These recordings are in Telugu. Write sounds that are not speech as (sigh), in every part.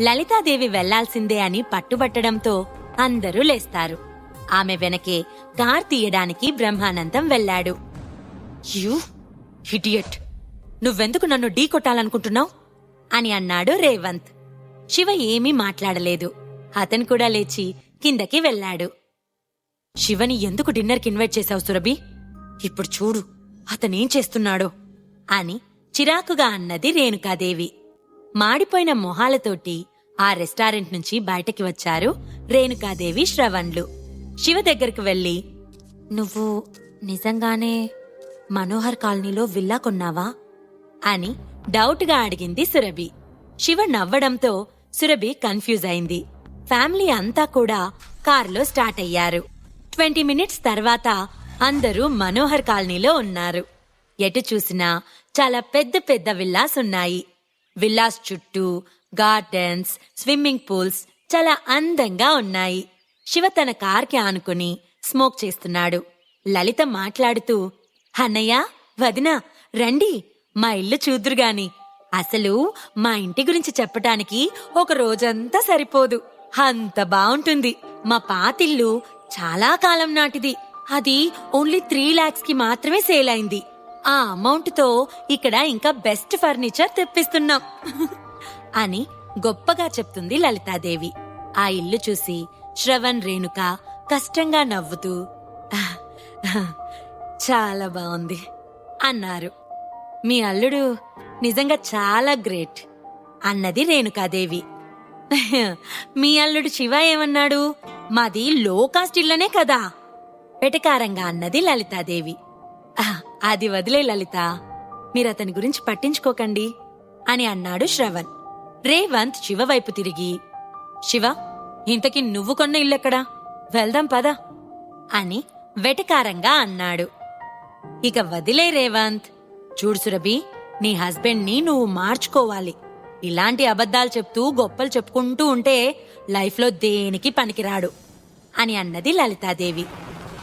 లలితాదేవి వెళ్ళాల్సిందే అని పట్టుబట్టడంతో అందరూ లేస్తారు. ఆమె వెనకే కార్ తీయడానికి బ్రహ్మానందం వెళ్ళాడు. యూ హిడియట్ నువ్వెందుకు నన్ను ఢీ కొట్టాలనుకుంటున్నావు? అని అన్నాడు రేవంత్. శివ ఏమీ మాట్లాడలేదు. అతను కూడా లేచి కిందకి వెళ్ళాడు. శివని ఎందుకు డిన్నర్కి ఇన్వైట్ చేశావు సురభి? ఇప్పుడు చూడు అతనేం చేస్తున్నాడో అని చిరాకుగా అన్నది రేణుకాదేవి. మాడిపోయిన మొహాలతోటి ఆ రెస్టారెంట్ నుంచి బయటకి వచ్చారు రేణుకాదేవి శ్రవణ్లు. శివ దగ్గరకు వెళ్ళి నువ్వు నిజంగానే మనోహర్ కాలనీలో విల్లా కొన్నావా? అని డౌట్గా అడిగింది సురభి. శివ నవ్వడంతో సురభి కన్ఫ్యూజ్ అయింది. ఫ్యామిలీ అంతా కూడా కారులో స్టార్ట్ అయ్యారు. ట్వంటీ మినిట్స్ తర్వాత అందరూ మనోహర్ కాలనీలో ఉన్నారు. ఎటు చూసినా చాలా పెద్ద పెద్ద విల్లాస్ ఉన్నాయి విల్లాస్ చుట్టూ గార్డెన్స్ స్విమ్మింగ్ పూల్స్ చాలా అందంగా ఉన్నాయి. శివ తన కార్కి ఆనుకుని స్మోక్ చేస్తున్నాడు. లలిత మాట్లాడుతూ అన్నయ్య వదిన రండి. మా ఇల్లు చూద్దురుగాని అసలు మా ఇంటి గురించి చెప్పటానికి ఒక రోజంతా సరిపోదు. అంత బావుంటుంది. మా పాతిల్లు చాలా కాలం నాటిది. అది ఓన్లీ త్రీ లాక్స్కి మాత్రమే సేల్ అయింది. ఆ అమౌంట్తో ఇక్కడ ఇంకా బెస్ట్ ఫర్నిచర్ తెప్పిస్తున్నాం అని గొప్పగా చెప్తుంది లలితాదేవి. ఆ ఇల్లు చూసి శ్రవణ్ రేణుక కష్టంగా నవ్వుతూ చాలా బాగుంది అన్నారు. మీ అల్లుడు నిజంగా చాలా గ్రేట్ అన్నది రేణుకాదేవి. (laughs) మీ అల్లుడు శివ ఏమన్నాడు? మాది లో కాస్ట్ ఇల్లనే కదా వెటకారంగా అన్నది లలితాదేవి. "ఆహ్, అది వదిలే లలిత మీరతని గురించి పట్టించుకోకండి అని అన్నాడు శ్రవణ్. రేవంత్ శివ వైపు తిరిగి శివ ఇంతకి నువ్వు కొన్న ఇల్లెక్కడా? వెళ్దాం పద అని వెటకారంగా అన్నాడు. ఇక వదిలే రేవంత్. చూడు సురభి నీ హస్బెండ్ని నువ్వు మార్చుకోవాలి. ఇలాంటి అబద్ధాలు చెప్తూ గొప్పలు చెప్పుకుంటూ ఉంటే లైఫ్లో దేనికి పనికిరాడు అని అన్నది లలితాదేవి.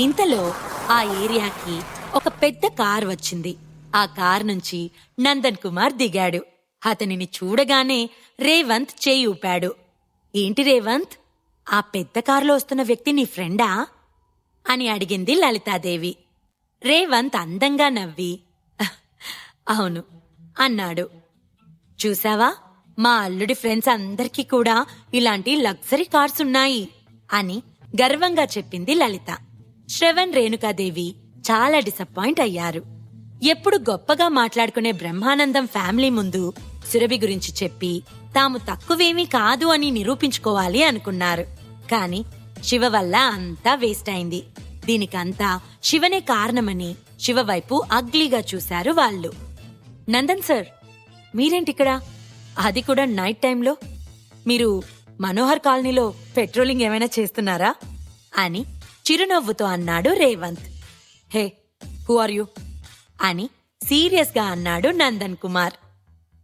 ఇంతలో ఆ ఏరియాకి ఒక పెద్ద కార్ వచ్చింది. ఆ కార్ నుంచి నందన్ కుమార్ దిగాడు. అతనిని చూడగానే రేవంత్ చేయి ఊపాడు. ఏంటి రేవంత్? ఆ పెద్ద కారులో వస్తున్న వ్యక్తి నీ ఫ్రెండా అని అడిగింది లలితాదేవి. రేవంత్ అందంగా నవ్వి అవును అన్నాడు. చూసావా? మా అల్లుడి ఫ్రెండ్స్ అందరికీ కూడా ఇలాంటి లగ్జరీ కార్స్ ఉన్నాయి అని గర్వంగా చెప్పింది లలిత. శ్రవణ్ రేణుకాదేవి చాలా డిసప్పాయింట్ అయ్యారు. ఎప్పుడు గొప్పగా మాట్లాడుకునే బ్రహ్మానందం ఫ్యామిలీ ముందు సురభి గురించి చెప్పి తాము తక్కువేమీ కాదు అని నిరూపించుకోవాలి అనుకున్నారు. కాని శివ వల్ల అంతా వేస్ట్ అయింది. దీనికంతా శివనే కారణమని శివ వైపు అగ్లీగా చూశారు వాళ్ళు. నందన్ సార్ మీరేంటిక్కడ? అది కూడా నైట్ టైంలో మీరు మనోహర్ కాలనీలో పెట్రోలింగ్ ఏమైనా చేస్తున్నారా? అని చిరునవ్వుతో అన్నాడు Revanth. Hey who are you? అని సీరియస్గా అన్నాడు నందన్ కుమార్.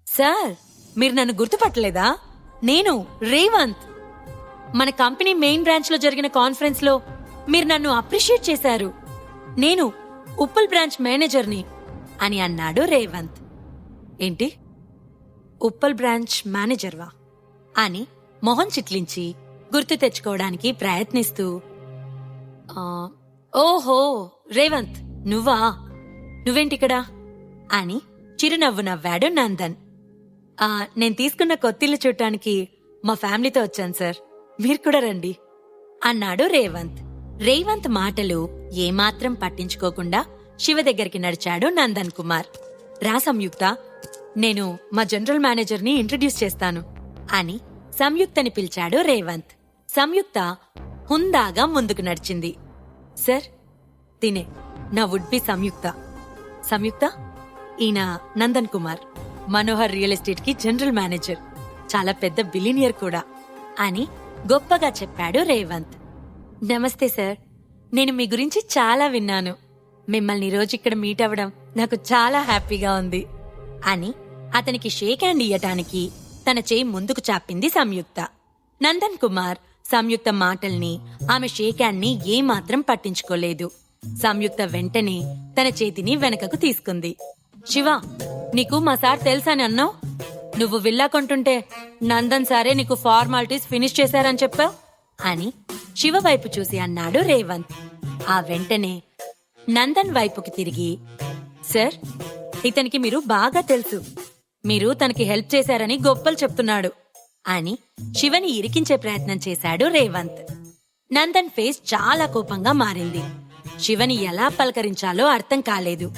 సార్ మీరు నన్ను గుర్తుపట్టలేదా? నేను రేవంత్. మన కంపెనీ మెయిన్ బ్రాంచ్లో జరిగిన కాన్ఫరెన్స్లో మీరు నన్ను అప్రిషియేట్ చేశారు. నేను ఉప్పల్ బ్రాంచ్ మేనేజర్ని అని అన్నాడు రేవంత్. ఏంటి? ఉప్పల్ బ్రాంచ్ మేనేజర్వా? అని మొహం చిట్లించి గుర్తు తెచ్చుకోవడానికి ప్రయత్నిస్తూ ఓహో రేవంత్ నువ్వా? నువ్వేంటిక్కడా? అని చిరునవ్వు నవ్వాడు నందన్. "ఆ, నేను తీసుకున్న కొత్తిల్లు చూడటానికి మా ఫ్యామిలీతో వచ్చాను సార్. మీరు కూడా రండి. అన్నాడు రేవంత్. రేవంత్ మాటలు ఏమాత్రం పట్టించుకోకుండా శివ దగ్గరికి నడిచాడు నందన్ కుమార్. రా సంయుక్త నేను మా జనరల్ మేనేజర్ని ఇంట్రడ్యూస్ చేస్తాను అని సంయుక్తని పిలిచాడు రేవంత్. సంయుక్త హుందాగా ముందుకు నడిచింది. సార్ తినే నా వుడ్ బి సంయుక్త. సంయుక్త? ఈయన నందన్ కుమార్. మనోహర్ రియల్ ఎస్టేట్కి జనరల్ మేనేజర్. చాలా పెద్ద బిలీనియర్ కూడా. అని గొప్పగా చెప్పాడు రేవంత్. నమస్తే సార్. నేను మీ గురించి చాలా విన్నాను. మిమ్మల్ని రోజు ఇక్కడ మీట్ అవ్వడం నాకు చాలా హ్యాపీగా ఉంది. అని అతనికి షేక్ హ్యాండ్ ఇయ్యటానికి తన చేయి ముందుకు చాపింది సంయుక్త. నందన్ కుమార్ సంయుక్త మాటల్ని ఆమె షేక్ ఏమాత్రం పట్టించుకోలేదు. సంయుక్త వెంటనే తన చేతిని వెనకకు తీసుకుంది. శివ నీకు మా సార్ తెలుసా అని అన్నావు? నువ్వు విల్లా కొంటుంటే నందన్ సారే నీకు ఫార్మాలిటీస్ ఫినిష్ చేశారని చెప్పావు? అని శివ వైపు చూసి అన్నాడు రేవంత్. ఆ వెంటనే నందన్ వైపుకి తిరిగి సార్ ఇతనికి మీరు బాగా తెలుసు. మీరు తనకి హెల్ప్ చేశారని గొప్పలు చెప్తున్నాడు. అని శివని ఇరికించే ప్రయత్నం చేశాడు రేవంత్. నందన్ ఫేస్ చాలా కోపంగా మారింది. శివని ఎలా పలకరించాలో అర్థం కాలేదు.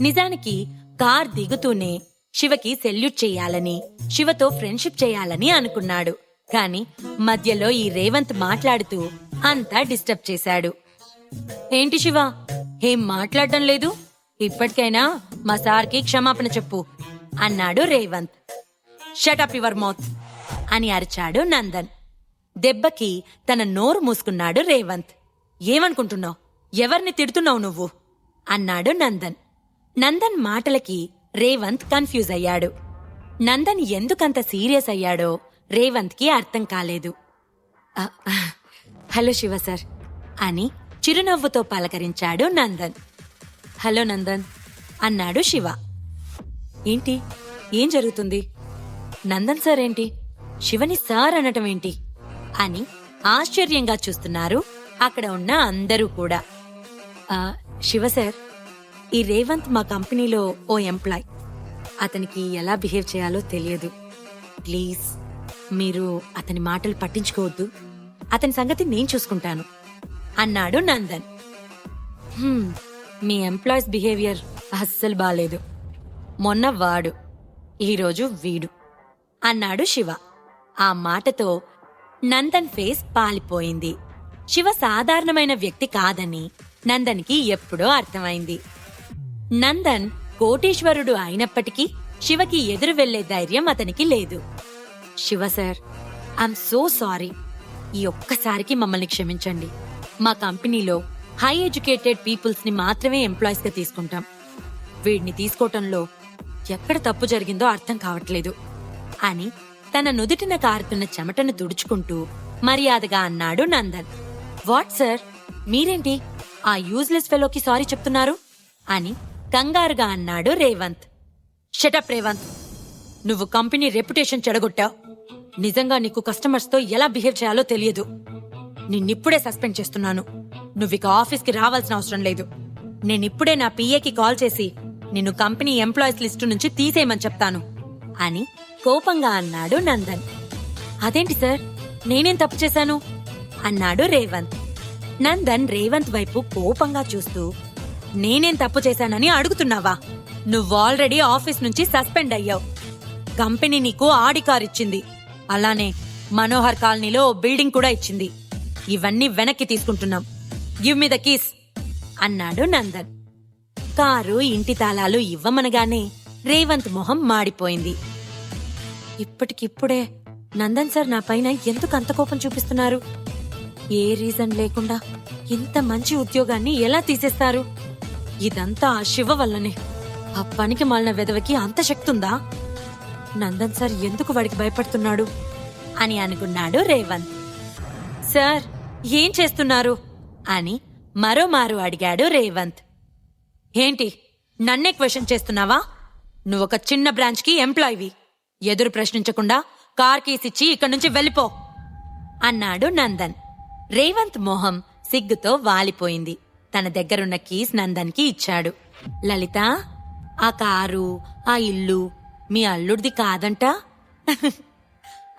నిజానికి కార్ దిగుతూనే శివకి సెల్యూట్ చేయాలని శివతో ఫ్రెండ్షిప్ చేయాలని అనుకున్నాడు. కాని మధ్యలో ఈ రేవంత్ మాట్లాడుతూ అంతా డిస్టర్బ్ చేశాడు. ఏంటి శివ? ఏం మాట్లాడడం లేదు? ఇప్పటికైనా మా సార్కి క్షమాపణ చెప్పు అన్నాడు రేవంత్. షటప్ యువర్ మౌత్ అని అరిచాడు నందన్. దెబ్బకి తన నోరు మూసుకున్నాడు రేవంత్. ఏమనుకుంటున్నావు? ఎవరిని తిడుతున్నావు నువ్వు? అన్నాడు నందన్. నందన్ మాటలకి రేవంత్ కన్ఫ్యూజ్ అయ్యాడు. నందన్ ఎందుకంత సీరియస్ అయ్యాడో రేవంత్కి అర్థం కాలేదు. హలో శివ సార్ అని చిరునవ్వుతో పలకరించాడు నందన్. హలో నందన్ అన్నాడు శివ. ఏంటి? ఏం జరుగుతుంది? నందన్ సార్ ఏంటి? శివని సార్ అనటం ఏంటి? అని ఆశ్చర్యంగా చూస్తున్నారు అక్కడ ఉన్న అందరూ కూడా. శివ సార్ ఈ రేవంత్ మా కంపెనీలో ఓ ఎంప్లాయ్. అతనికి ఎలా బిహేవ్ చేయాలో తెలియదు. ప్లీజ్ మీరు అతని మాటలు పట్టించుకోవద్దు. అతని సంగతి నేను చూసుకుంటాను అన్నాడు నందన్. మీ ఎంప్లాయీస్ బిహేవియర్ అస్సలు బాలేదు. మొన్న వాడు ఈరోజు వీడు అన్నాడు శివ. ఆ మాటతో నందన్ ఫేస్ పాలిపోయింది. శివ సాధారణమైన వ్యక్తి కాదని నందన్కి ఎప్పుడో అర్థమైంది. నందన్ కోటీశ్వరుడు అయినప్పటికీ శివకి ఎదురు వెళ్ళే ధైర్యం అతనికి లేదు. Shiva sir I'm so sorry. ఈ ఒక్కసారికి మమ్మల్ని క్షమించండి. మా కంపెనీలో హై ఎడ్యుకేటెడ్ పీపుల్స్ని మాత్రమే ఎంప్లాయీస్గా తీసుకుంటాం. వీడిని తీసుకోవటంలో ఎక్కడ తప్పు జరిగిందో అర్థం కావట్లేదు. అని తన నుదుటిన కారుతున్న చెమటను తుడుచుకుంటూ మర్యాదగా అన్నాడు నందన్. What sir? మీరేంటి? ఆ యూజ్లెస్ ఫెలోకి సారీ చెప్తున్నారు? అని కంగారుగా అన్నాడు రేవంత్. షటప్ రేవంత్. నువ్వు కంపెనీ రెప్యుటేషన్ చెడగొట్టావు. నిజంగా నీకు కస్టమర్స్తో ఎలా బిహేవ్ చేయాలో తెలియదు. నిన్నిప్పుడే సస్పెండ్ చేస్తున్నాను. నువ్విక ఆఫీస్కి రావాల్సిన అవసరం లేదు. నేనిప్పుడే నా పిఏకి కాల్ చేసి నిన్ను కంపెనీ ఎంప్లాయీస్ లిస్టు నుంచి తీసేయమని చెప్తాను. అని కోపంగా అన్నాడు నందన్. అదేంటి సార్? నేనేం తప్పు చేశాను? అన్నాడు రేవంత్. నందన్ రేవంత్ వైపు కోపంగా చూస్తూ నేనేం తప్పు చేశానని అడుగుతున్నావా? నువ్వు ఆల్రెడీ ఆఫీస్ నుంచి సస్పెండ్ అయ్యావు. కంపెనీ నీకు ఆడి కార్ ఇచ్చింది. అలానే మనోహర్ కాలనీలో బిల్డింగ్ కూడా ఇచ్చింది. ఇవన్నీ వెనక్కి తీసుకుంటున్నాం. గివ్ మీ ద కీస్ అన్నాడు నందన్. కారు ఇంటి తాళాలు ఇవ్వమనగానే రేవంత్ మొహం మాడిపోయింది. ఇప్పటికిప్పుడే నందన్ సార్ నా పైన ఎందుకు అంత కోపం చూపిస్తున్నారు? ఏ రీజన్ లేకుండా ఇంత మంచి ఉద్యోగాన్ని ఎలా తీసేస్తారు? ఇదంతా ఆ శివ వల్లనే. ఆ పనికి మాలిన వెదవకి అంత శక్తి ఉందా నందన్ సార్ ఎందుకు వాడికి భయపడుతున్నాడు? అని అనుకున్నాడు రేవంత్. సార్ ఏం చేస్తున్నారు? అని మరోమారు అడిగాడు రేవంత్. ఏంటి నన్నే క్వశ్చన్ చేస్తున్నావా? నువ్వొక చిన్న బ్రాంచ్కి ఎంప్లాయీవి. ఎదురు ప్రశ్నించకుండా కార్ కీస్ ఇచ్చి ఇక్కడి నుంచి వెళ్ళిపో. అన్నాడు నందన్. రేవంత్ మొహం సిగ్గుతో వాలిపోయింది. తన దగ్గరున్న కీస్ నందన్కి ఇచ్చాడు. లలిత ఆ కారు ఆ ఇల్లు మీ అల్లుడిది కాదంట? (laughs)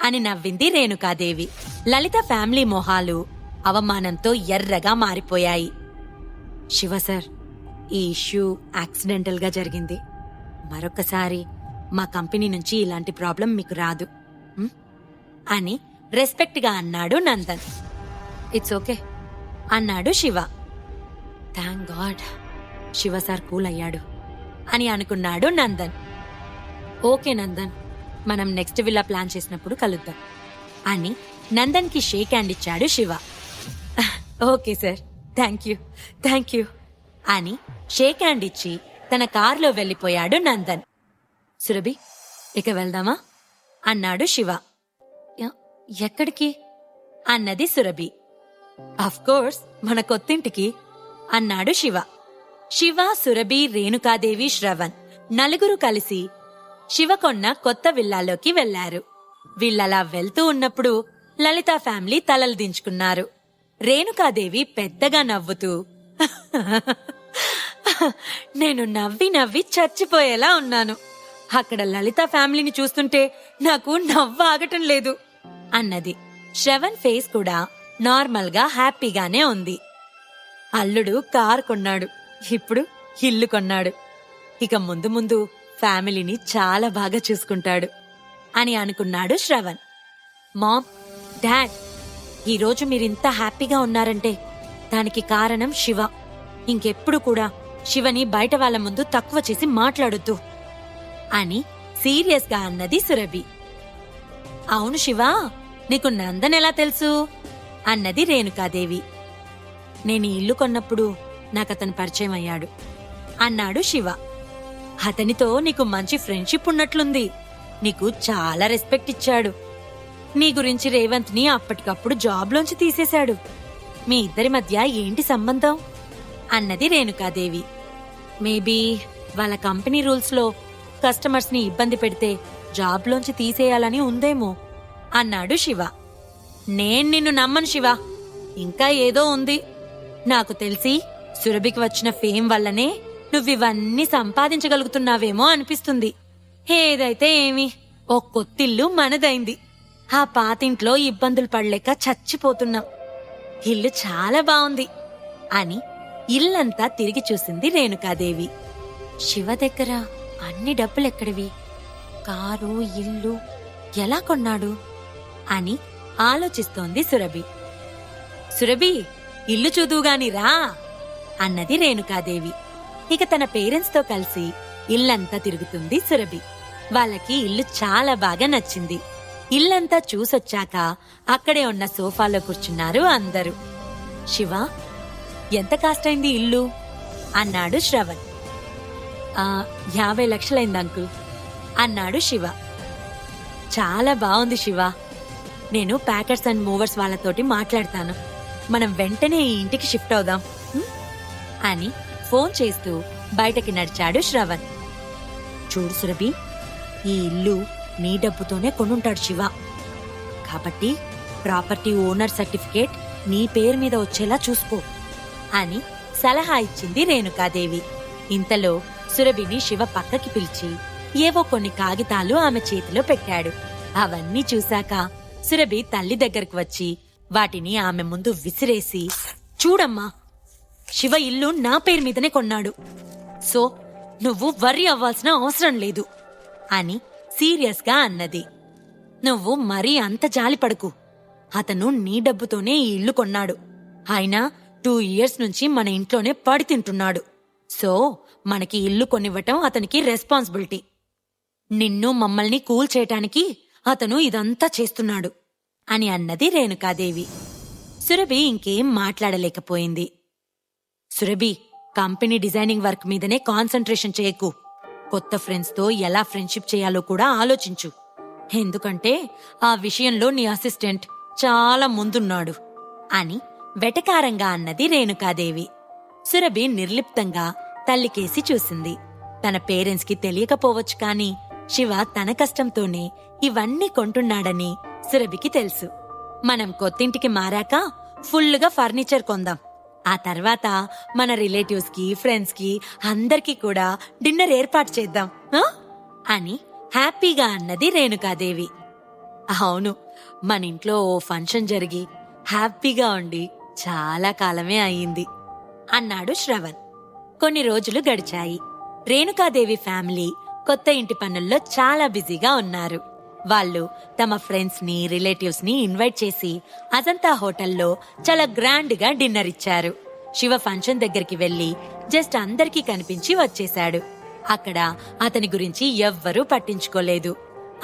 అని నవ్వింది రేణుకాదేవి. లలిత ఫ్యామిలీ మొహాలు అవమానంతో ఎర్రగా మారిపోయాయి. శివ సార్ ఈ ఇష్యూ యాక్సిడెంటల్గా జరిగింది. మరొకసారి మా కంపెనీ నుంచి ఇలాంటి ప్రాబ్లం మీకు రాదు. అని రెస్పెక్ట్గా అన్నాడు నందన్. ఇట్స్ ఓకే అన్నాడు Shiva. Thank God Shiva sir cool అయ్యాడు అని అనుకున్నాడు నందన్. ఓకే నందన్ మనం నెక్స్ట్ విల్లా ప్లాన్ చేసినప్పుడు కలుద్దాం అని నందన్కి షేక్ హ్యాండ్ ఇచ్చాడు Shiva. Okay sir thank you thank you అని షేక్ హ్యాండ్ ఇచ్చి తన కారులో వెళ్ళిపోయాడు నందన్. సురభి ఇక వెళ్దామా? అన్నాడు శివ. ఎక్కడికి? అన్నది సురభి. కోర్స్ మన కొత్తింటికి అన్నాడు శివ. శివ సురభి రేణుకాదేవి శ్రవణ్ నలుగురు కలిసి శివకొన్న కొత్త విల్లాలోకి వెళ్ళారు వీళ్ళలా వెళ్తూ ఉన్నప్పుడు లలిత ఫ్యామిలీ తలలు దించుకున్నారు. రేణుకాదేవి పెద్దగా నవ్వుతూ (laughs) (laughs) నేను నవ్వి నవ్వి చచ్చిపోయేలా ఉన్నాను. అక్కడ లలిత ఫ్యామిలీని చూస్తుంటే నాకు నవ్వు ఆగటం లేదు. అన్నది. శ్రవణ్ ఫేస్ కూడా నార్మల్గా హ్యాపీగానే ఉంది. అల్లుడు కార్ కొన్నాడు. ఇప్పుడు ఇల్లు కొన్నాడు. ఇక ముందు ముందు ఫ్యామిలీని చాలా బాగా చూసుకుంటాడు అని అనుకున్నాడు శ్రవణ్. మామ్ డాడ్ ఈరోజు మీరింత హ్యాపీగా ఉన్నారంటే దానికి కారణం శివ. ఇంకెప్పుడు కూడా శివని బయట వాళ్ళ ముందు తక్కువ చేసి మాట్లాడొద్దు అని సీరియస్గా అన్నది సురభి. అవును శివ నీకు నందన్ ఎలా తెలుసు? అన్నది రేణుకాదేవి. నేను ఇల్లు కొన్నప్పుడు నాకతను పరిచయం అయ్యాడు అన్నాడు శివ. అతనితో నీకు మంచి ఫ్రెండ్షిప్ ఉన్నట్లుంది నీకు చాలా రెస్పెక్ట్ ఇచ్చాడు. నీ గురించి రేవంత్ని అప్పటికప్పుడు జాబ్లోంచి తీసేశాడు. మీ ఇద్దరి మధ్య ఏంటి సంబంధం? అన్నది రేణుకాదేవి. మేబీ వాళ్ళ కంపెనీ రూల్స్లో కస్టమర్స్ని ఇబ్బంది పెడితే జాబ్లోంచి తీసేయాలని ఉందేమో అన్నాడు శివ. నేను నిన్ను నమ్మను శివ. ఇంకా ఏదో ఉంది. నాకు తెలిసి సురభికి వచ్చిన ఫేమ్ వల్లనే నువ్వివన్నీ సంపాదించగలుగుతున్నావేమో అనిపిస్తుంది. ఏదైతే ఏమి ఓ కొత్తిల్లు మనదైంది. ఆ పాతింట్లో ఇబ్బందులు పడలేక చచ్చిపోతున్నాం. ఇల్లు చాలా బాగుంది అని ఇల్లంతా తిరిగి చూసింది రేణుకాదేవి. శివ దగ్గర అన్ని డబ్బులెక్కడివి? కారు ఇల్లు ఎలా కొన్నాడు? అని ఆలోచిస్తోంది సురభి. సురభి ఇల్లు చూదువుగాని రా అన్నది రేణుకాదేవి. ఇక తన పేరెంట్స్తో కలిసి ఇల్లంతా తిరుగుతుంది సురభి. వాళ్ళకి ఇల్లు చాలా బాగా నచ్చింది. ఇల్లంతా చూసొచ్చాక అక్కడే ఉన్న సోఫాలో కూర్చున్నారు అందరూ. శివ ఎంత కాస్టైంది ఇల్లు? అన్నాడు శ్రవణ్. యాభై లక్షలైంది అంకుల్ అన్నాడు శివ. చాలా బాగుంది శివ. నేను ప్యాకెట్స్ అండ్ మూవర్స్ వాళ్ళతోటి మాట్లాడతాను. మనం వెంటనే ఈ ఇంటికి షిఫ్ట్ అవుదాం అని ఫోన్ చేస్తూ బయటకి నడిచాడు శ్రవణ్. చూడు సురభి ఈ ఇల్లు నీ డబ్బుతోనే కొనుంటాడు శివ. కాబట్టి ప్రాపర్టీ ఓనర్ సర్టిఫికేట్ నీ పేరు మీద వచ్చేలా చూసుకో. అని సలహా ఇచ్చింది రేణుకాదేవి. ఇంతలో సురభిని శివ పక్కకి పిలిచి ఏవో కొన్ని కాగితాలు ఆమె చేతిలో పెట్టాడు. అవన్నీ చూశాక సురభి తల్లి దగ్గరకు వచ్చి వాటిని ఆమె ముందు విసిరేసి చూడమ్మా శివ ఇల్లు నా పేరు మీదనే కొన్నాడు. సో నువ్వు వర్రీ అవ్వాల్సిన అవసరం లేదు అని సీరియస్గా అన్నది. నువ్వు మరీ అంత జాలిపడకు. అతను నీ డబ్బుతోనే ఈ ఇల్లు కొన్నాడు. అయినా టూ ఇయర్స్ నుంచి మన ఇంట్లోనే పడి తింటున్నాడు. సో మనకి ఇల్లు కొనివ్వటం అతనికి రెస్పాన్సిబిలిటీ. నిన్ను మమ్మల్ని కూల్ చేయటానికి అతను ఇదంతా చేస్తున్నాడు అని అన్నది రేణుకాదేవి. సురభి ఇంకేం మాట్లాడలేకపోయింది. సురభి కంపెనీ డిజైనింగ్ వర్క్ మీదనే కాన్సన్ట్రేషన్ చేయకు. కొత్త ఫ్రెండ్స్తో ఎలా ఫ్రెండ్షిప్ చేయాలో కూడా ఆలోచించు. ఎందుకంటే ఆ విషయంలో నీ అసిస్టెంట్ చాలా ముందున్నాడు అని వెటకారంగా అన్నది రేణుకాదేవి. సురభి నిర్లిప్తంగా తల్లికేసి చూసింది. తన పేరెంట్స్కి తెలియకపోవచ్చు కాని శివ తన కష్టంతోనే ఇవన్నీ కొంటున్నాడని సురభికి తెలుసు. మనం కొత్తింటికి మారాక ఫుల్లుగా ఫర్నిచర్ కొందాం. ఆ తర్వాత మన రిలేటివ్స్కి ఫ్రెండ్స్కి అందరికీ కూడా డిన్నర్ ఏర్పాటు చేద్దాం. ఆ? అని హ్యాపీగా అన్నది రేణుకాదేవి. అవును మన ఇంట్లో ఓ ఫంక్షన్ జరిగి హ్యాపీగా ఉండి చాలా కాలమే అయింది అన్నాడు శ్రవణ్. కొన్ని రోజులు గడిచాయి. రేణుకాదేవి ఫ్యామిలీ కొత్త ఇంటి పనుల్లో చాలా బిజీగా ఉన్నారు. వాళ్ళు తమ ఫ్రెండ్స్ని రిలేటివ్స్ని ఇన్వైట్ చేసి అజంతా హోటల్లో చాలా గ్రాండ్గా డిన్నర్ ఇచ్చారు. శివ ఫంక్షన్ దగ్గరికి వెళ్ళి జస్ట్ అందరికీ కనిపించి వచ్చేశాడు. అక్కడ అతని గురించి ఎవ్వరూ పట్టించుకోలేదు.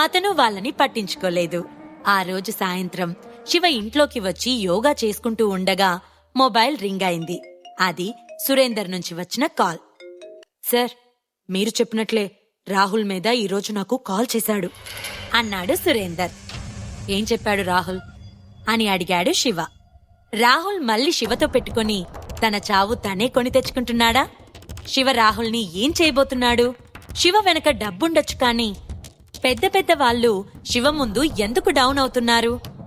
అతను వాళ్ళని పట్టించుకోలేదు. ఆ రోజు సాయంత్రం శివ ఇంట్లోకి వచ్చి యోగా చేసుకుంటూ ఉండగా మొబైల్ రింగ్ అయింది. అది సురేందర్ నుంచి వచ్చిన కాల్. సార్ మీరు చెప్పినట్లే రాహుల్ మీద ఈరోజు నాకు కాల్ చేశాడు అన్నాడు సురేందర్. ఏం చెప్పాడు రాహుల్? అని అడిగాడు శివ. రాహుల్ మళ్ళీ శివతో పెట్టుకొని తన చావు తనే కొని తెచ్చుకుంటున్నాడా? శివ రాహుల్ని ఏం చేయబోతున్నాడు? శివ వెనక డబ్బుండొచ్చు కానీ పెద్ద పెద్ద వాళ్ళు శివ ముందు ఎందుకు డౌన్ అవుతున్నారు?